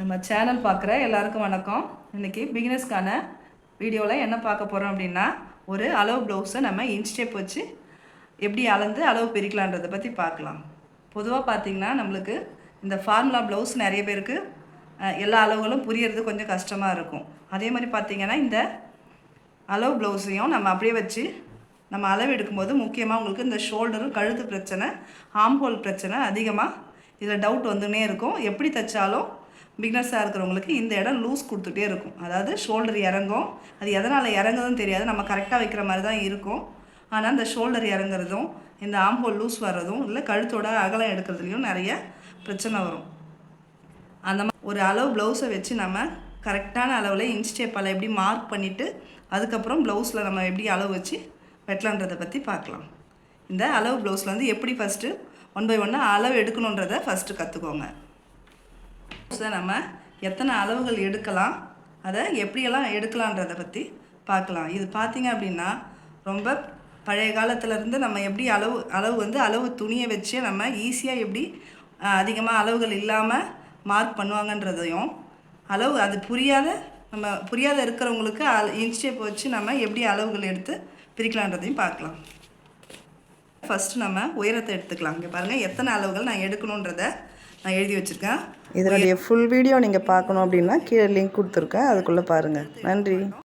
நம்ம சேனல் பார்க்குற எல்லாருக்கும் வணக்கம். இன்றைக்கி பிகினர்ஸ்க்கான வீடியோவில் என்ன பார்க்க போகிறோம் அப்படின்னா ஒரு அளவு ப்ளவுஸை நம்ம இன்ச் வச்சு எப்படி அளந்து அளவு பிரிக்கலான்றதை பற்றி பார்க்கலாம். பொதுவாக பார்த்தீங்கன்னா நம்மளுக்கு இந்த ஃபார்முலா ப்ளவுஸ் நிறைய பேருக்கு எல்லா அளவுகளும் புரியறது கொஞ்சம் கஷ்டமாக இருக்கும். அதே மாதிரி பார்த்திங்கன்னா இந்த அளவு ப்ளவுஸையும் நம்ம அப்படியே வச்சு நம்ம அளவு எடுக்கும்போது முக்கியமாக உங்களுக்கு இந்த ஷோல்டரும் கழுத்து பிரச்சனை ஆம்போல் பிரச்சனை அதிகமாக இதில் டவுட் வந்துன்னே இருக்கும். எப்படி தைச்சாலும் பிக்னஸாக இருக்கிறவங்களுக்கு இந்த இடம் லூஸ் கொடுத்துட்டே இருக்கும். அதாவது ஷோல்டர் இறங்கும். அது எதனால் இறங்குதுன்னு தெரியாது. நம்ம கரெக்டாக வைக்கிற மாதிரி தான் இருக்கும். ஆனால் இந்த ஷோல்டர் இறங்குறதும் இந்த ஆம்போல் லூஸ் வர்றதும் இல்லை கழுத்தோட அகலம் எடுக்கிறதுலையும் நிறைய பிரச்சனை வரும். அந்த மாதிரி ஒரு அளவு ப்ளவுஸை வச்சு நம்ம கரெக்டான அளவில் இன்ச்டேப்பால் எப்படி மார்க் பண்ணிவிட்டு அதுக்கப்புறம் ப்ளவுஸில் நம்ம எப்படி அளவு வச்சு வெட்டலான்றதை பற்றி பார்க்கலாம். இந்த அளவு ப்ளவுஸில் வந்து எப்படி ஃபஸ்ட்டு ஒன் பை ஒன்று அளவு எடுக்கணுன்றதை ஃபஸ்ட்டு கற்றுக்கோங்க ப்ளவுஸில் நம்ம எத்தனை அளவுகள் எடுக்கலாம் அதை எப்படியெல்லாம் எடுக்கலான்றதை பற்றி பார்க்கலாம். இது பார்த்திங்க அப்படின்னா ரொம்ப பழைய காலத்துலேருந்து நம்ம எப்படி அளவு அளவு வந்து அளவு துணியை வச்சு நம்ம ஈஸியாக எப்படி அதிகமாக அளவுகள் இல்லாமல் மார்க் பண்ணுவாங்கன்றதையும் அளவு அது புரியாத நம்ம புரியாத இருக்கிறவங்களுக்கு இன்ச் டேப் வச்சு நம்ம எப்படி அளவுகள் எடுத்து பிரிக்கலான்றதையும் பார்க்கலாம். ஃபஸ்ட்டு நம்ம உயரத்தை எடுத்துக்கலாம். இங்கே பாருங்கள் எத்தனை அளவுகள் நான் எடுக்கணுன்றதை நான் எழுதி வச்சுருக்கேன். இதனுடைய ஃபுல் வீடியோ நீங்கள் பார்க்கணும் அப்படின்னா கீழே லிங்க் கொடுத்துருக்கேன். அதுக்குள்ளே பாருங்கள் நன்றி.